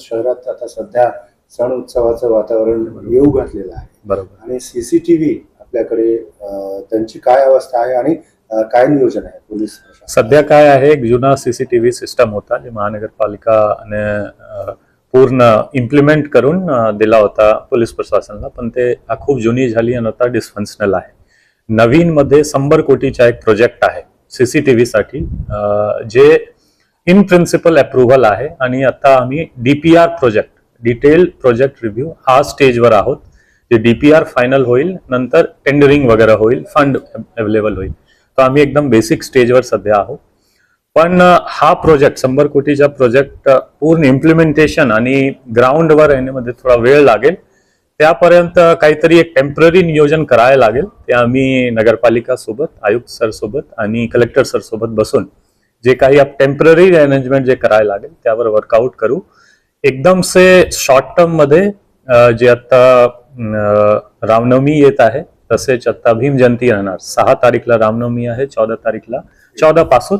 शहरात आता सध्या सण उत्सवाचं वातावरण येऊ घातलेलं आहे. बरोबर. आणि सीसीटीव्ही आपल्याकडे त्यांची काय अवस्था आहे आणि काय नियोजन आहे पोलीस सध्या काय आहे एक जुना सीसीटीव्ही सिस्टम होता जे महानगरपालिकाने पूर्ण इम्प्लिमेंट करून दिला होता पोलीस प्रशासनाला पण ते खूप जुनी झाली आणि आता डिस्फंक्शनल आहे. नवीन मध्ये शंभर कोटीचा एक प्रोजेक्ट आहे सीसीटीव्ही साठी. जे इन प्रिन्सिपल अप्रुव्हल आहे आणि आता आम्ही DPR project detail project review हा स्टेजवर आहोत. जे डीपीआर फायनल होईल नंतर टेंडरिंग वगैरे होईल फंड अवेलेबल होईल. तर आम्ही एकदम बेसिक स्टेजवर सध्या आहोत. पण हा प्रोजेक्ट शंभर कोटीचा प्रोजेक्ट पूर्ण इम्प्लिमेंटेशन आणि ग्राउंडवर येण्यामध्ये थोडा वेळ लागेल. त्यापर्यंत काहीतरी एक टेंपररी नियोजन करायला लागेल. ते आम्ही नगरपालिका सोबत आयुक्त सर सोबत आणि कलेक्टर सर सोबत बसून जे काही टेंपररी अरेंजमेंट जे करायला लागेल त्यावर वर्कआउट करू. एकदम से शॉर्ट टर्ममध्ये जे आता रामनवमी येत आहे तसेच आता भीम जयंती राहणार. सहा तारीखला रामनवमी आहे चौदा तारीखला चौदा पासून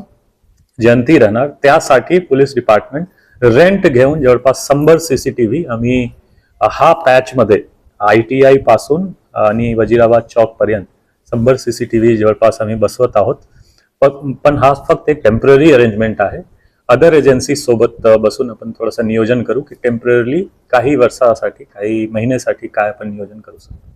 जयंती राहणार. त्यासाठी पोलीस डिपार्टमेंट रेंट घेऊन जवळपास शंभर सीसीटीव्ही आम्ही हा पॅच मध्ये आय टी आयपासून आणि वजिराबाद चौक पर्यंत शंभर सीसीटीव्ही जवळपास आम्ही बसवत आहोत. पण हा फक्त एक टेंपररी अरेंजमेंट आहे. अदर एजन्सी सोबत बसून आपण थोडंसं नियोजन करू की टेंपररी काही वर्षासाठी काही महिन्यासाठी काय आपण नियोजन करू शकतो.